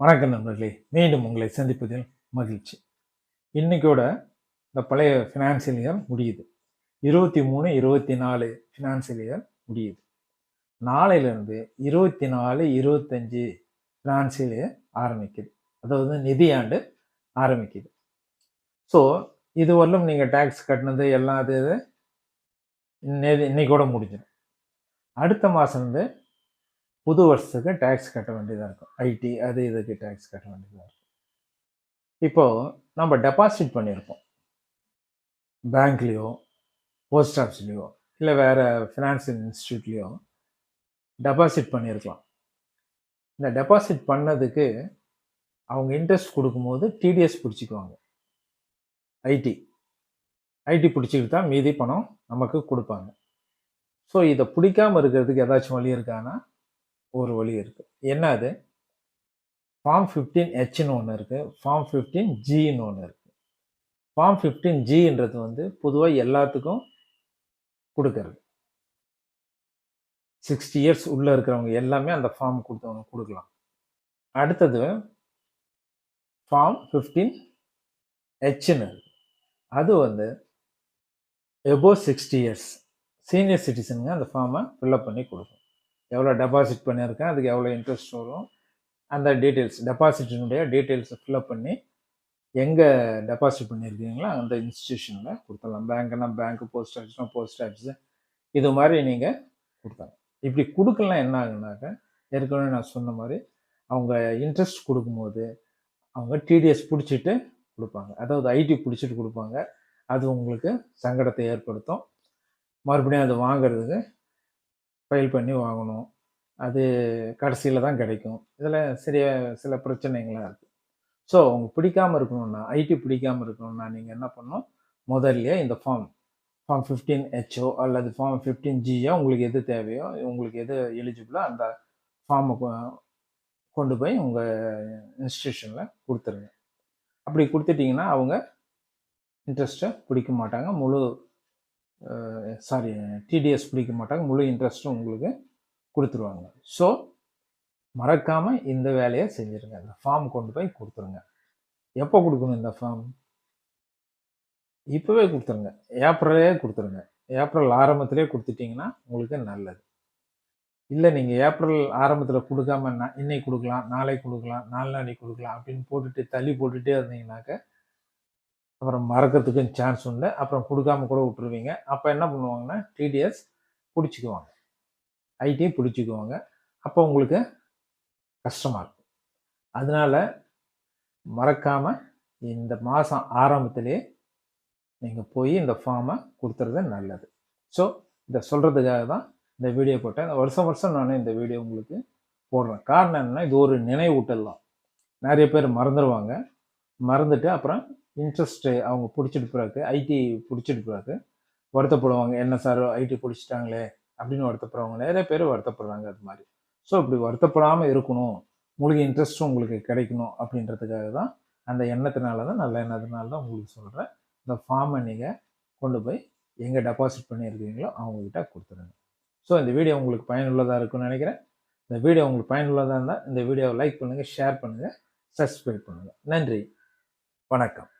வணக்கம் நண்பர்களே மீண்டும் உங்களை சந்திப்பதில் மகிழ்ச்சி. இன்றைக்கூட இந்த பழைய ஃபினான்சியல் இயர் முடியுது. இருபத்தி மூணு இருபத்தி நாலு ஃபினான்சியல் இயர் முடியுது. நாளையிலேருந்து இருபத்தி நாலு இருபத்தஞ்சி ஃபினான்சியல் இயர் ஆரம்பிக்குது. அதாவது நிதியாண்டு ஆரம்பிக்குது. ஸோ இது வரலும் நீங்கள் டேக்ஸ் கட்டினது எல்லாம் அது இது இன்னைக்கோட முடிஞ்சிடும். அடுத்த மாதம் வந்து புது வருஷத்துக்கு டேக்ஸ் கட்ட வேண்டியதாக இருக்கும். ஐடி அது இதுக்கு டேக்ஸ் கட்ட வேண்டியதாக இருக்கும். இப்போது நம்ம டெபாசிட் பண்ணியிருப்போம். பேங்க்லேயோ போஸ்ட் ஆஃபீஸ்லேயோ இல்லை வேறு ஃபினான்சியல் இன்ஸ்டியூட்லேயோ டெபாசிட் பண்ணியிருக்கலாம். இந்த டெபாசிட் பண்ணதுக்கு அவங்க இன்ட்ரெஸ்ட் கொடுக்கும்போது டிடிஎஸ் பிடிச்சிக்குவாங்க. ஐடி ஐடி பிடிச்சிக்கிட்டு தான் மீதி பணம் நமக்கு கொடுப்பாங்க. ஸோ இதை பிடிக்காம இருக்கிறதுக்கு ஏதாச்சும் வழி இருக்கான்னா ஒரு வழி இருக்குது என்ன அது ஃபார்ம் ஃபிஃப்டீன் ஹெச்னு ஒன்று இருக்குது ஃபார்ம் ஃபிஃப்டீன் ஜின்னு ஒன்று இருக்குது ஃபார்ம் ஃபிஃப்டீன் ஜின்றது வந்து பொதுவாக எல்லாத்துக்கும் கொடுக்கறது. சிக்ஸ்டி இயர்ஸ் உள்ளே இருக்கிறவங்க எல்லாமே அந்த ஃபார்ம் கொடுத்தவங்க கொடுக்கலாம். அடுத்தது ஃபார்ம் ஃபிஃப்டீன் ஹெச்னு இருக்குது அது வந்து எபோவ் சிக்ஸ்டி இயர்ஸ் சீனியர் சிட்டிசனுங்க அந்த ஃபார்மை ஃபில்அப் பண்ணி கொடுக்கும். எவ்வளோ டெபாசிட் பண்ணியிருக்கேன் அதுக்கு எவ்வளோ இன்ட்ரெஸ்ட் வரும். அந்த டீட்டெயில்ஸ் டெபாசிட்டினுடைய டீட்டெயில்ஸை ஃபில்அப் பண்ணி எங்கே டெபாசிட் பண்ணியிருக்கீங்களோ அந்த இன்ஸ்டியூஷனில் கொடுத்துடலாம். பேங்க்னா பேங்க் போஸ்ட் ஆஃபீஸ்னால் போஸ்ட் ஆஃபீஸு இது மாதிரி நீங்கள் கொடுத்தாங்க இப்படி கொடுக்கலாம் என்ன ஆகுனாக்க ஏற்கனவே நான் சொன்ன மாதிரி அவங்க இன்ட்ரெஸ்ட் கொடுக்கும்போது அவங்க டிடிஎஸ் பிடிச்சிட்டு கொடுப்பாங்க. அதாவது ஐடி பிடிச்சிட்டு கொடுப்பாங்க. அது உங்களுக்கு சங்கடத்தை ஏற்படுத்தும். மறுபடியும் அது வாங்குறதுக்கு ஃபைல் பண்ணி வாங்கணும். அது கடைசியில் தான் கிடைக்கும். இதில் சிறிய சில பிரச்சனைகளாக இருக்குது ஸோ அவங்க பிடிக்காம இருக்கணும்னா ஐடி பிடிக்காம இருக்கணும்னா நீங்கள் என்ன பண்ணணும்? முதல்லையே இந்த ஃபார்ம் ஃபார்ம் ஃபிஃப்டீன் ஹெச்ஓ அல்லது ஃபார்ம் ஃபிஃப்டீன் ஜியோ உங்களுக்கு எது தேவையோ உங்களுக்கு எது எலிஜிபிளோ அந்த ஃபார்மை கொண்டு போய் உங்கள் இன்ஸ்டியூஷனில் கொடுத்துருங்க. அப்படி கொடுத்துட்டிங்கன்னா அவங்க இன்ட்ரெஸ்ட்டை பிடிக்க மாட்டாங்க. முழு சாரி டிடிஎஸ் பிடிக்க மாட்டாங்க. முழு இன்ட்ரெஸ்ட்டும் உங்களுக்கு கொடுத்துருவாங்க. ஸோ மறக்காமல் இந்த வேலையை செஞ்சுருங்க. இந்த ஃபார்ம் கொண்டு போய் கொடுத்துருங்க. எப்போ கொடுக்கணும் இந்த ஃபார்ம் இப்போவே கொடுத்துருங்க. ஏப்ரலே கொடுத்துருங்க. ஏப்ரல் ஆரம்பத்திலே கொடுத்துட்டிங்கன்னா உங்களுக்கு நல்லது. இல்லை நீங்கள் ஏப்ரல் ஆரம்பத்தில் கொடுக்காம இன்னைக்கு கொடுக்கலாம் நாளைக்கு கொடுக்கலாம் நாலு நாளைக்கு கொடுக்கலாம் அப்படின்னு போட்டுட்டு தள்ளி போட்டுகிட்டே இருந்தீங்கன்னாக்க அப்புறம் மறக்கிறதுக்கும் சான்ஸ் உண்டு அப்புறம் கொடுக்காம கூட விட்டுருவீங்க. அப்போ என்ன பண்ணுவாங்கன்னா டிடிஎஸ் பிடிச்சிக்குவாங்க. ஐடி பிடிச்சிக்குவாங்க. அப்போ உங்களுக்கு கஷ்டமாக இருக்கும். அதனால மறக்காமல் இந்த மாதம் ஆரம்பத்திலே நீங்கள் போய் இந்த ஃபார்மை கொடுத்துறது நல்லது. ஸோ இதை சொல்கிறதுக்காக தான் இந்த வீடியோ போட்டேன். இந்த வருஷம் வருஷம் நான் இந்த வீடியோ உங்களுக்கு போடுறேன். காரணம் என்னென்னா இது ஒரு நினைவூட்டல் தான். நிறைய பேர் மறந்துடுவாங்க மறந்துட்டு அப்புறம் இன்ட்ரெஸ்ட்டு அவங்க பிடிச்சிட்டு பிறகு ஐடி பிடிச்சிட்டு பிறகு வருத்தப்படுவாங்க என்ன சார் ஐடி பிடிச்சிட்டாங்களே அப்படின்னு வருத்தப்படுறவங்க நிறைய பேர் வருத்தப்படுறாங்க அது மாதிரி. ஸோ இப்படி வருத்தப்படாமல் இருக்கணும். உங்களுக்கு இன்ட்ரெஸ்ட்டும் உங்களுக்கு கிடைக்கணும் அப்படின்றதுக்காக தான் அந்த எண்ணத்தினால தான் நல்ல எண்ணத்தினால தான் உங்களுக்கு சொல்கிறேன் இந்த ஃபார்மை நீங்கள் கொண்டு போய் எங்கே டெபாசிட் பண்ணியிருக்கீங்களோ அவங்கக்கிட்ட கொடுத்துருங்க. ஸோ இந்த வீடியோ உங்களுக்கு பயனுள்ளதாக இருக்கும்னு நினைக்கிறேன். இந்த வீடியோ உங்களுக்கு பயனுள்ளதாக இருந்தால் இந்த வீடியோவை லைக் பண்ணுங்கள் ஷேர் பண்ணுங்கள் சப்ஸ்கிரைப் பண்ணுங்கள் நன்றி. வணக்கம்.